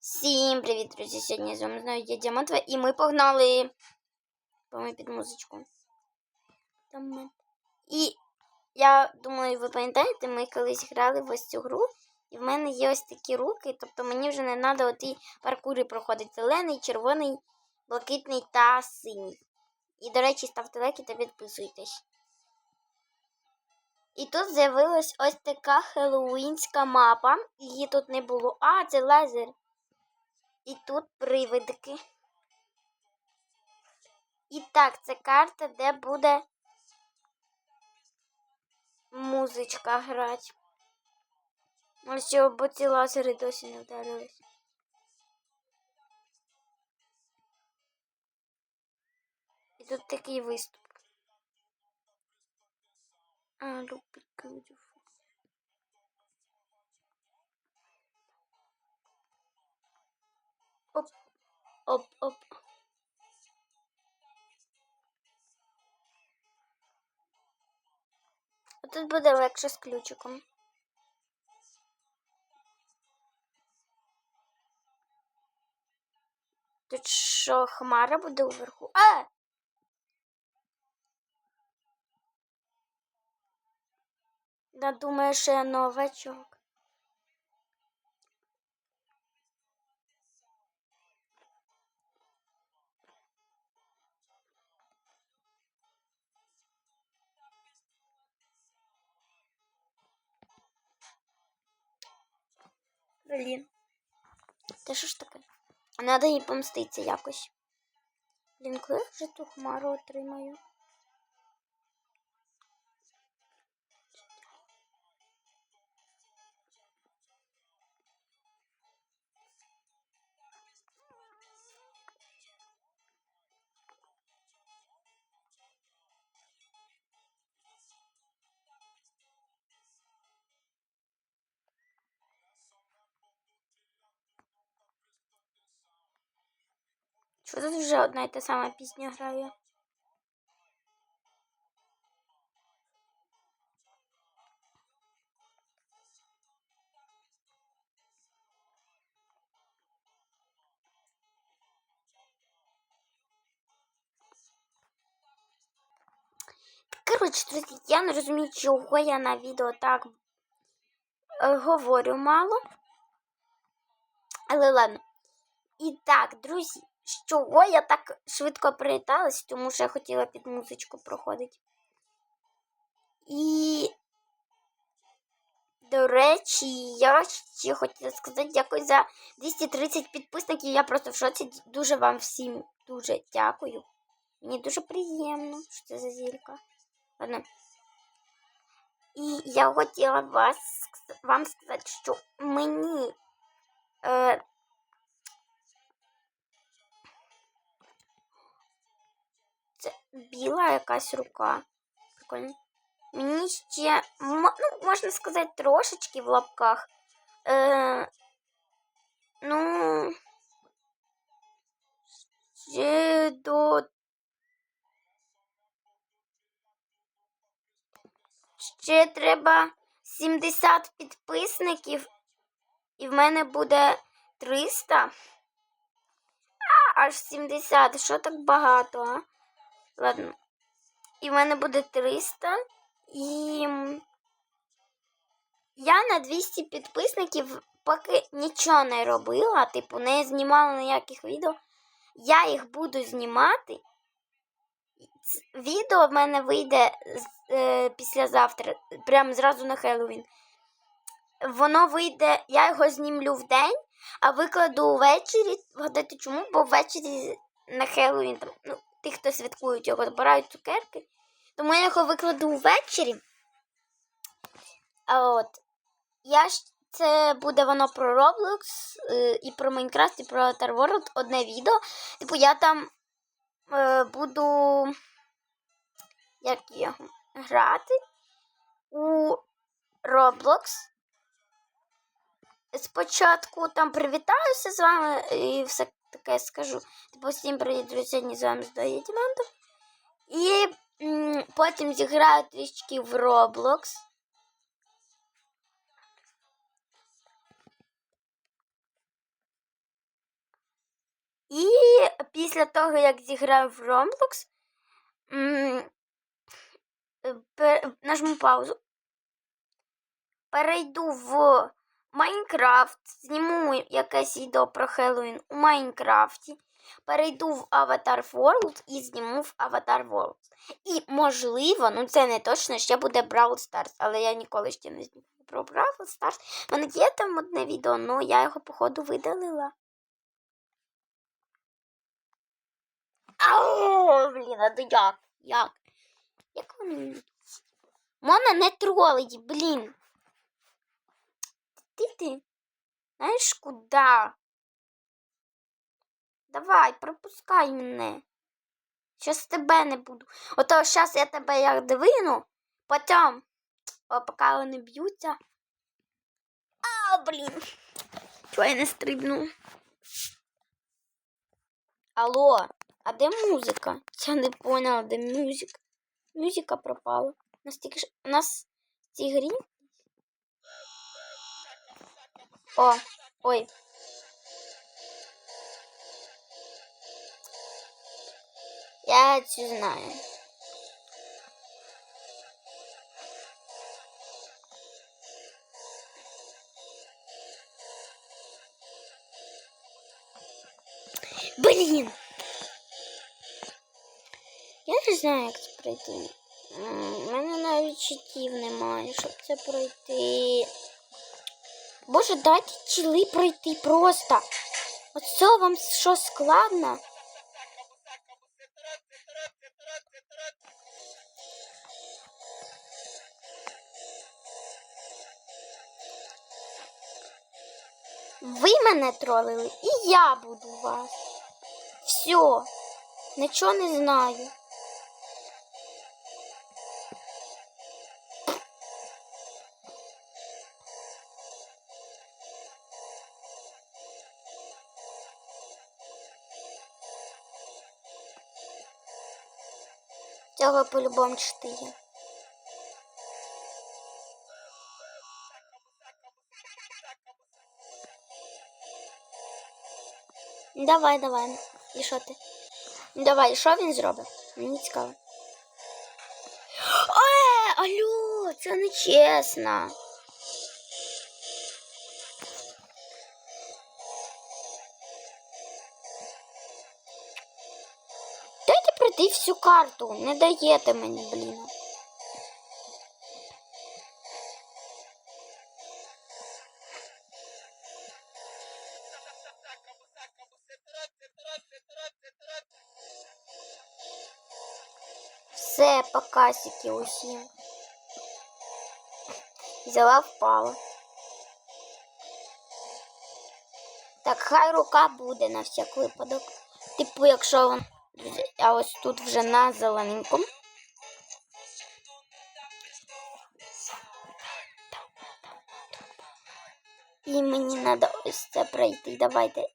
Всім привіт, друзі! Сьогодні з вами знову я Діамантова і ми погнали по під музичку. І я думаю, ви пам'ятаєте, ми колись грали в ось цю гру, і в мене є ось такі руки, тобто мені вже не треба оті паркури проходити. Зелений, червоний, блакитний та синій. І, до речі, ставте лайки та підписуйтесь. І тут з'явилась ось така хеллоуінська мапа. Її тут не було. А, це лазер. І тут привидки. І так, це карта, де буде музичка грати. Ось що, бо ці лазери досі не вдарились. І тут такий виступ. А, look оп, оп. Тут буде легше з ключиком. Тут що, хмара буде уверху? А! Да, думаю, що я новачок. Блін. Та що ж таке? А треба їй помститися якось. Блін, коли я вже ту хмару отримаю? Що тут вже одна і та сама пісня грає? Коротше, друзі, я не розумію, чого я на відео так е, говорю мало. Але ладно. І так, друзі, чого я так швидко привіталась, тому що я хотіла під музичку проходити. І, до речі, я ще хотіла сказати дякую за 230 підписників. Я просто в шоці. Дуже вам всім дуже дякую. Мені дуже приємно, що це за зірка. Ладно. І я хотіла вас, вам сказати, що мені. Е, біла якась рука. Прикольно. Мені ще, ну, можна сказати, трошечки в лапках. Е, ну, ще до. Ще треба 70 підписників, і в мене буде 300. А, аж 70. Що так багато, а? Ладно. І в мене буде 300. І я на 200 підписників поки нічого не робила, типу, не знімала ніяких відео. Я їх буду знімати. Відео в мене вийде е, післязавтра, прямо зразу на Хеллоуін. Воно вийде, я його знімлю в день, а викладу ввечері. Вгадайте чому? Бо ввечері на Хеллоуін там, ну, ті, хто святкують його, збирають цукерки. Тому я його викладу ввечері. А от. Я ж це буде воно про Roblox е, і про Майнкрафт, і про Star World одне відео. Типу, я там е, буду як його, грати у Roblox. Спочатку там привітаюся з вами і все таке скажу. Типу, всім привіт, друзі, сьогодні з вами здає Дімантов. І м, потім зіграю трішки в Roblox. після того, як зіграю в Roblox, м, нажму паузу, перейду в Майнкрафт, зніму якесь відео про Хеллоуін у Майнкрафті, перейду в Avatar World і зніму в Avatar World. І, можливо, ну це не точно, ще буде Brawl Stars, але я ніколи ще не знімала про Brawl Stars. У мене є там одне відео, але я його, походу, видалила. Ау, блін, а то як? Як? Як вони? Мона не тролить, блін. Ти ти? Знаєш куди? Давай, пропускай мене. Щас тебе не буду. Ото щас я тебе як двину, потім, о, поки вони б'ються. А, блін. Чого я не стрибну? Алло, а де музика? Я не поняла, де музика. Музика пропала. У нас тільки ж... У нас в цій грі. О, ой. Я цю знаю. Блін. Я не знаю, як це пройти. У мене навіть читів немає, щоб це пройти. Боже, дайте чили пройти просто. Оце вам що складно? Ви мене тролили, і я буду вас. Все, нічого не знаю. Цього по-любому 4. Давай, давай. І що ти? Давай, що він зробить? Мені цікаво. Е, алло, це не чесно. Всю карту. Не даєте мені, блін. Все, покасики усім. Взяла, впала. Так, хай рука буде на всяк випадок. Типу, якщо вон. А ось тут вже на зелененькому. І мені треба ось це пройти. Давайте.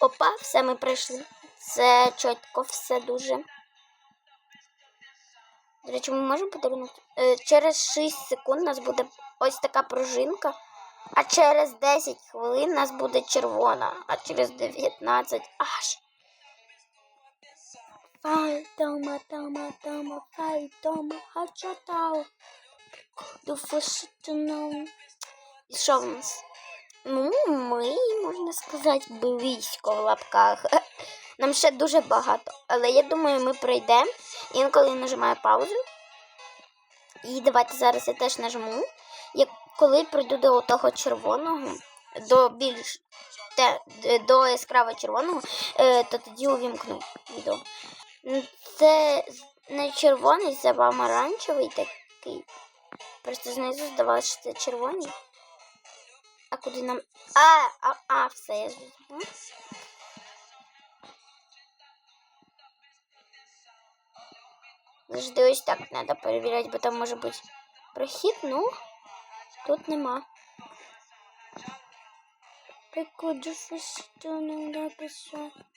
Опа, все ми пройшли. Це чітко, все дуже. До речі, ми можемо подарунок? Е, через 6 секунд у нас буде ось така пружинка, а через 10 хвилин у нас буде червона, а через 19 аж. Фай, тома, тома, тома, фай, тома, хачатау. До фашитоном. І що в нас? Ну, ми, можна сказати, близько в лапках. Нам ще дуже багато. Але я думаю, ми пройдемо. Інколи нажимаю паузу. І давайте зараз я теж нажму. Як коли прийду до того червоного, до більш те, до яскраво червоного, е, то тоді увімкну відео. Ну, Це не червоний, це помаранчевий такий. Просто знизу здавалося, що це червоний. А куди нам. А, а, а, все, я зрозуміла. Завжди ось так треба перевіряти, бо там може бути прохід, ну тут нема. Приходжу що не написати.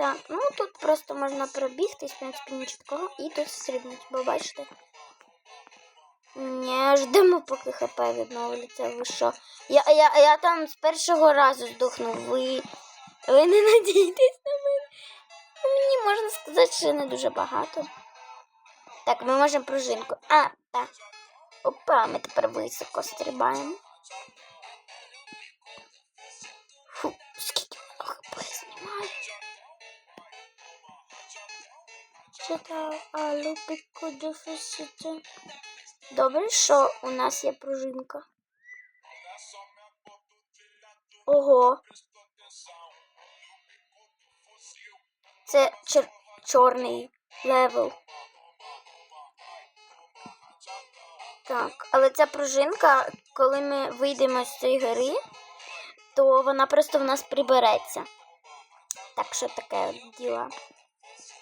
Так, ну тут просто можна пробігтись, в принципі, нічого і тут стрибнути, бо бачите. Ні, ждемо, поки ХП відновиться. Ви що? Я, я, я там з першого разу здохнув. Ви, ви не надійтесь на мене. Ну, Мені можна сказати, що не дуже багато. Так, ми можемо пружинку. А, так. Опа, ми тепер високо стрибаємо. Читав, а лупику дефісити. Добре, що у нас є пружинка. Ого. Це чор- чорний левел. Так, але ця пружинка, коли ми вийдемо з цієї гори, то вона просто в нас прибереться. Так що таке діло.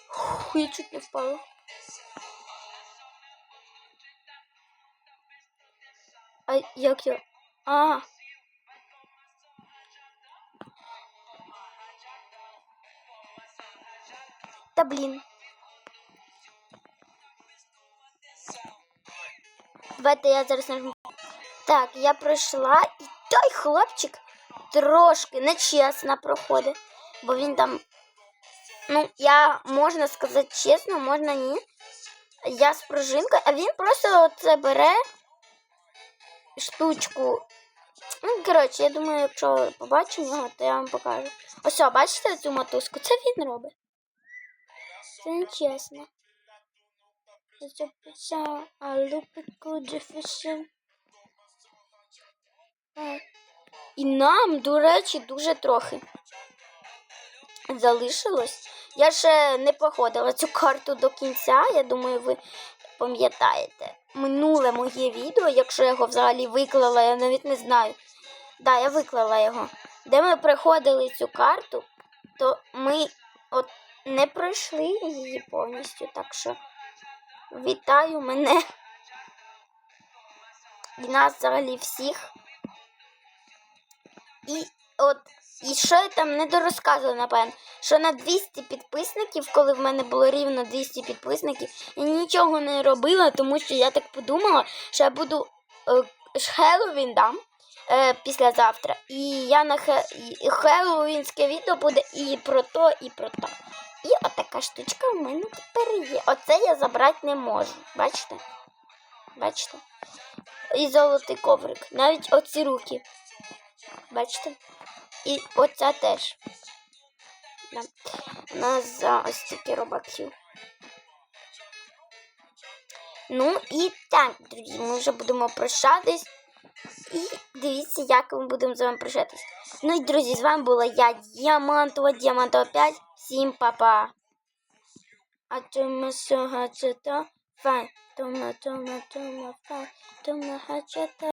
Фух, я чуть не впала. А як я. А. Та блін. Давайте я зараз нажму. Так, я пройшла, і той хлопчик трошки нечесно проходить, бо він там. Ну, я можна сказати чесно, можна ні. Я з пружинкою, а він просто оце бере штучку. Ну, коротше, я думаю, якщо побачимо його, то я вам покажу. Ось, бачите цю мотузку? Це він робить. Це не чесно. Записав, а лупику дефісив. І нам, до речі, дуже трохи залишилось. Я ще не проходила цю карту до кінця. Я думаю, ви пам'ятаєте минуле моє відео, якщо я його взагалі виклала, я навіть не знаю. Да, я виклала його. Де ми проходили цю карту, то ми от не пройшли її повністю. Так що вітаю мене і нас взагалі всіх. І от, і що я там не дорозказувала, напевно, що на 200 підписників, коли в мене було рівно 200 підписників, я нічого не робила, тому що я так подумала, що я буду е, Хеллоуін дам е, післязавтра. І я на хе, Хеллоуінське відео буде і про то, і про то. І отака штучка в мене тепер є. Оце я забрати не можу. Бачите? Бачите? І золотий коврик. Навіть оці руки. Бачите? І оця теж. Да. Нас за ось стільки робаків. Ну і так, друзі, ми вже будемо прощатись. І дивіться, як ми будемо з вами прощатись. Ну і друзі, з вами була я, Діамантова, Діамантова 5. Всім па-па. А чому сього це то? Файн. Тома, тома, тома, файн. Тома, хачата.